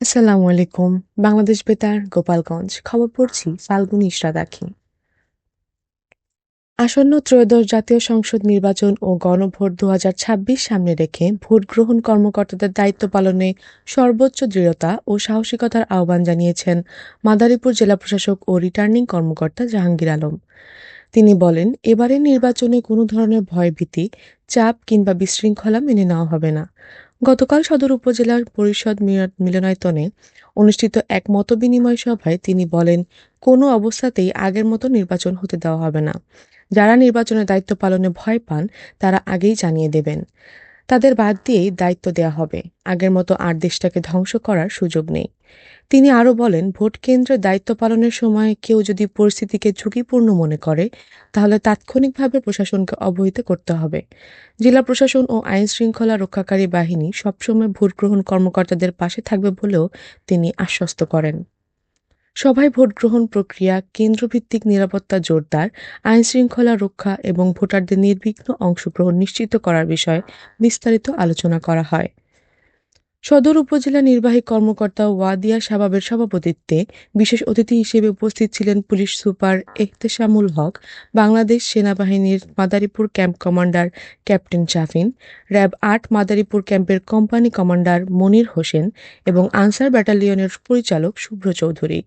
আসসালামু আলাইকুম, বাংলাদেশ বেতার, গোপালগঞ্জ। খবর পড়ছি ফাল্গুনি ইশরাত আখি আসন্ন ত্রয়োদশ জাতীয় সংসদ নির্বাচন ও গণভোট দুহাজার ছাব্বিশ সামনে রেখে ভোট গ্রহণ কর্মকর্তাদের দায়িত্ব পালনে সর্বোচ্চ দৃঢ়তা ও সাহসিকতার আহ্বান জানিয়েছেন মাদারীপুর জেলা প্রশাসক ও রিটার্নিং কর্মকর্তা জাহাঙ্গীর আলম। তিনি বলেন, এবারের নির্বাচনে কোনো ধরনের ভয়ভীতি, চাপ কিংবা বিশৃঙ্খলা মেনে নেওয়া হবে না। গতকাল সদর উপজেলার পরিষদ মিলনায়তনে অনুষ্ঠিত এক মতবিনিময় সভায় তিনি বলেন, কোনো অবস্থাতেই আগের মতো নির্বাচন হতে দেওয়া হবে না। যারা নির্বাচনের দায়িত্ব পালনে ভয় পান, তারা আগেই জানিয়ে দেবেন। তাদের বাদ দিয়েই দায়িত্ব দেওয়া হবে। আগের মতো আর দেশটাকে ধ্বংস করার সুযোগ নেই। তিনি আরও বলেন, ভোট কেন্দ্রে দায়িত্ব পালনের সময় কেউ যদি পরিস্থিতিকে ঝুঁকিপূর্ণ মনে করে, তাহলে তাৎক্ষণিকভাবে প্রশাসনকে অবহিত করতে হবে। জেলা প্রশাসন ও আইন শৃঙ্খলা রক্ষাকারী বাহিনী সবসময় ভোট গ্রহণ কর্মকর্তাদের পাশে থাকবে বলেও তিনি আশ্বস্ত করেন। সভায় ভোট গ্রহণ প্রক্রিয়া, কেন্দ্রভিত্তিক নিরাপত্তা জোরদার আইন শৃঙ্খলা রক্ষা এবং ভোটারদের নির্বিঘ্ন অংশগ্রহণ নিশ্চিত করার বিষয়ে বিস্তারিত আলোচনা করা হয়। সদর উপজেলা নির্বাহী কর্মকর্তা ওয়াদিয়া শাবাবের সভাপতিত্বে বিশেষ অতিথি হিসেবে উপস্থিত ছিলেন পুলিশ সুপার এহতেশামুল হক, বাংলাদেশ সেনাবাহিনীর Madaripur camp commander captain Shafin RAB আট মাদারীপুর ক্যাম্পের কোম্পানি কমান্ডার মনির হোসেন এবং আনসার ব্যাটালিয়নের পরিচালক শুভ্র চৌধুরী।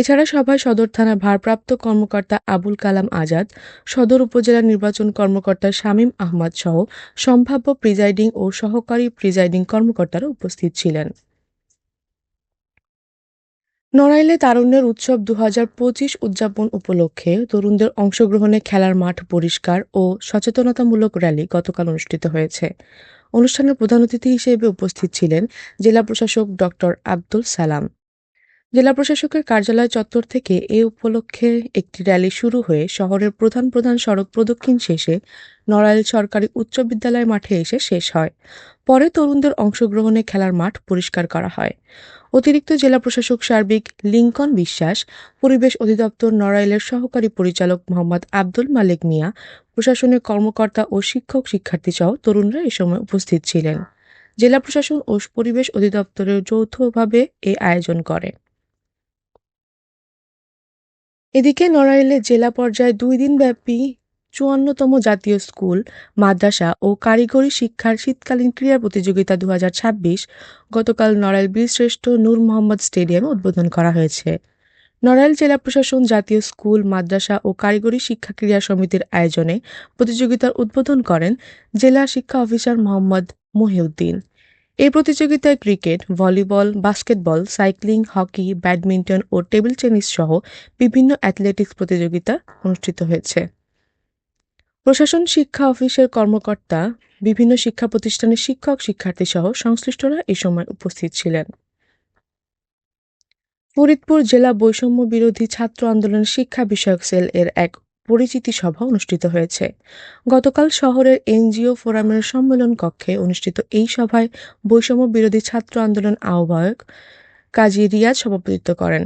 এছাড়া সভায় সদর থানার ভারপ্রাপ্ত কর্মকর্তা আবুল কালাম আজাদ, সদর উপজেলা নির্বাচন কর্মকর্তা শামীম আহমদ সহ সম্ভাব্য প্রিজাইডিং ও সহকারী প্রিজাইডিং কর্মকর্তারা উপস্থিত ছিলেন। নড়াইলে তারুণ্যের উৎসব দু পঁচিশ উদযাপন উপলক্ষে তরুণদের অংশগ্রহণে খেলার মাঠ পরিষ্কার ও সচেতনতামূলক র্যালি গতকাল অনুষ্ঠিত হয়েছে। অনুষ্ঠানের প্রধান অতিথি হিসেবে উপস্থিত ছিলেন জেলা প্রশাসক ডক্টর আব্দুল সালাম। জেলা প্রশাসকের কার্যালয় চত্বর থেকে এ উপলক্ষে একটি র্যালি শুরু হয়ে শহরের প্রধান প্রধান সড়ক প্রদক্ষিণ শেষে নড়াইল সরকারি উচ্চ বিদ্যালয় মাঠে এসে শেষ হয়। পরে তরুণদের অংশগ্রহণে খেলার মাঠ পরিষ্কার করা হয়। অতিরিক্ত জেলা প্রশাসক সার্বিক লিঙ্কন বিশ্বাস, পরিবেশ অধিদপ্তর নড়াইলের সহকারী পরিচালক মোহাম্মদ আব্দুল মালিক মিয়া, প্রশাসনের কর্মকর্তা ও শিক্ষক শিক্ষার্থী সহ তরুণরা এ সময় উপস্থিত ছিলেন। জেলা প্রশাসন ও পরিবেশ অধিদপ্তরের যৌথভাবে এ আয়োজন করে। এদিকে নড়াইলে জেলা পর্যায়ে দুই দিনব্যাপী চুয়ান্নতম জাতীয় স্কুল, মাদ্রাসা ও কারিগরি শিক্ষার শীতকালীন ক্রীড়া প্রতিযোগিতা দু হাজার ছাব্বিশ গতকাল নড়াইল বীরশ্রেষ্ঠ নূর মোহাম্মদ স্টেডিয়ামে উদ্বোধন করা হয়েছে। নড়াইল জেলা প্রশাসন জাতীয় স্কুল, মাদ্রাসা ও কারিগরি শিক্ষা ক্রীড়া সমিতির আয়োজনে প্রতিযোগিতার উদ্বোধন করেন জেলা শিক্ষা অফিসার মোহাম্মদ মহিউদ্দিন। এই প্রতিযোগিতায় cricket, volleyball, basketball, cycling, hockey, badminton ও টেবিল টেনিস সহ বিভিন্ন অ্যাথলেটিক্স প্রতিযোগিতা অনুষ্ঠিত হয়েছে। প্রশাসন, শিক্ষা অফিসের কর্মকর্তা, বিভিন্ন শিক্ষা প্রতিষ্ঠানের শিক্ষক, শিক্ষার্থী সহ সংশ্লিষ্টরা এই সময় উপস্থিত ছিলেন। ফরিদপুর জেলা বৈষম্য বিরোধী ছাত্র আন্দোলন শিক্ষা বিষয়ক সেল এর এক পরিচিতি সভা অনুষ্ঠিত হয়েছে। গতকাল শহরের এনজিও ফোরামের সম্মেলন কক্ষে অনুষ্ঠিত এই সভায় বৈষম্য বিরোধী ছাত্র আন্দোলন আহ্বায়ক কাজী রিয়াজ সভাপতিত্ব করেন।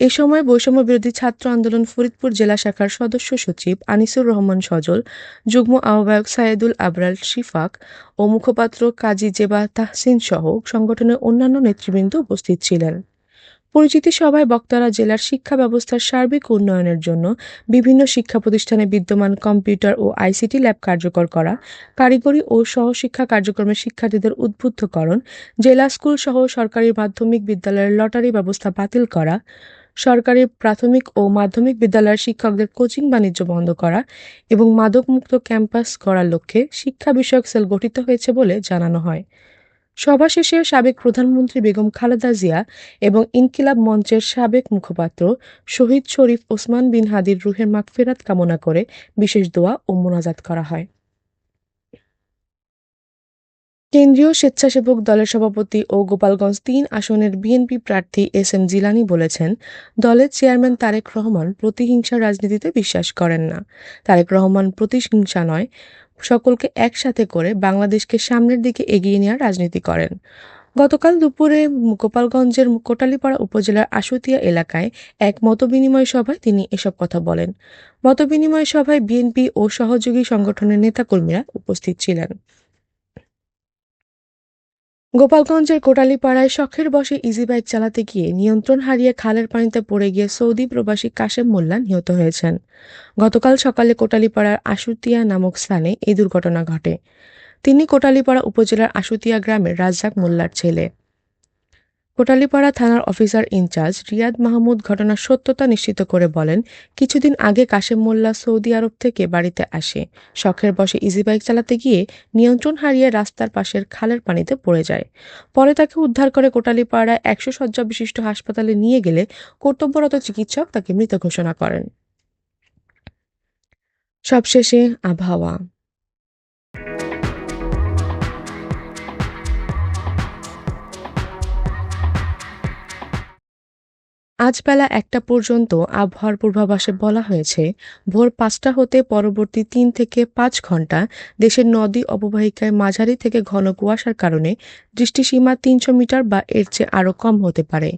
এ সময় বৈষম্য বিরোধী ছাত্র আন্দোলন ফরিদপুর জেলা শাখার সদস্য সচিব আনিসুর রহমান সজল, যুগ্ম আহ্বায়ক সায়েদুল আবরাল শিফাক ও মুখপাত্র কাজী জেবা তাহসিন সহ সংগঠনের অন্যান্য নেতৃবৃন্দ উপস্থিত ছিলেন। পরিচিতি সভায় বক্তারা জেলার শিক্ষা ব্যবস্থার সার্বিক উন্নয়নের জন্য বিভিন্ন শিক্ষা প্রতিষ্ঠানে বিদ্যমান কম্পিউটার ও আইসিটি ল্যাব কার্যকর করা, কারিগরি ও সহশিক্ষা কার্যক্রমের শিক্ষার্থীদের উদ্বুদ্ধকরণ, জেলা স্কুল সহ সরকারি মাধ্যমিক বিদ্যালয়ের লটারি ব্যবস্থা বাতিল করা, সরকারি প্রাথমিক ও মাধ্যমিক বিদ্যালয়ের শিক্ষকদের কোচিং বাণিজ্য বন্ধ করা এবং মাদকমুক্ত ক্যাম্পাস করার লক্ষ্যে শিক্ষা বিষয়ক সেল গঠিত হয়েছে বলে জানানো হয়। সভা শেষে সাবেক প্রধানমন্ত্রী বেগম খালেদা জিয়া এবং ইনকিলাব মঞ্চের সাবেক মুখপাত্র শহীদ শরীফ ওসমান বিন হাদির রুহের মাগফেরাত কামনা করে বিশেষ দোয়া ও মোনাজাত করা হয়। কেন্দ্রীয় স্বেচ্ছাসেবক দলের সভাপতি ও গোপালগঞ্জ তিন আসনের বিএনপি প্রার্থী এস এম জিলানি বলেছেন, দলের চেয়ারম্যান তারেক রহমান প্রতিহিংসা রাজনীতিতে বিশ্বাস করেন না। তারেক রহমান প্রতিহিংসা নয় সকলকে একসাথে করে বাংলাদেশকে সামনের দিকে এগিয়ে নেওয়ার রাজনীতি করেন। গতকাল দুপুরে গোপালগঞ্জের কোটালীপাড়া উপজেলার আশুতিয়া এলাকায় এক মতবিনিময় সভায় তিনি এসব কথা বলেন। মতবিনিময় সভায় বিএনপি ও সহযোগী সংগঠনের নেতাকর্মীরা উপস্থিত ছিলেন। গোপালগঞ্জের কোটালীপাড়ায় শখের বসে ইজি বাইক চালাতে গিয়ে নিয়ন্ত্রণ হারিয়ে খালের পানিতে পড়ে গিয়ে সৌদি প্রবাসী কাশেম মোল্লা নিহত হয়েছেন। গতকাল সকালে কোটালীপাড়ার আশুতিয়া নামক স্থানে এই দুর্ঘটনা ঘটে। তিনি কোটালীপাড়া উপজেলার আশুতিয়া গ্রামের রাজ্জাক মোল্লার ছেলে। কোটালীপাড়া থানার অফিসার ইনচার্জ রিয়াদ মাহমুদ ঘটনার সত্যতা নিশ্চিত করে বলেন, কিছুদিন আগে কাশেম মোল্লা সৌদি আরব থেকে বাড়িতে আসে। শখের বসে ইজি বাইক চালাতে গিয়ে নিয়ন্ত্রণ হারিয়ে রাস্তার পাশের খালের পানিতে পড়ে যায়। পরে তাকে উদ্ধার করে কোটালীপাড়া একশো শয্যা বিশিষ্ট হাসপাতালে নিয়ে গেলে কর্তব্যরত চিকিৎসক তাকে মৃত ঘোষণা করেন। সবশেষে আবহাওয়া। আজ বেলা একটা পর্যন্ত আবহাওয়ার পূর্বাভাসে বলা হয়েছে, ভোর পাঁচটা হতে পরবর্তী তিন থেকে পাঁচ ঘণ্টা দেশের নদী অববাহিকায় মাঝারি থেকে ঘন কুয়াশার কারণে দৃষ্টিসীমা তিনশো মিটার বা এর চেয়ে আরও কম হতে পারে।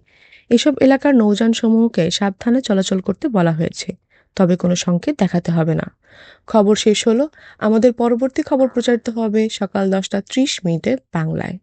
এসব এলাকার নৌযানসমূহকে সাবধানে চলাচল করতে বলা হয়েছে, তবে কোনো সংকেত দেখাতে হবে না। খবর শেষ হলো, আমাদের পরবর্তী খবর প্রচারিত হবে সকাল দশটা ত্রিশ মিনিটে বাংলায়।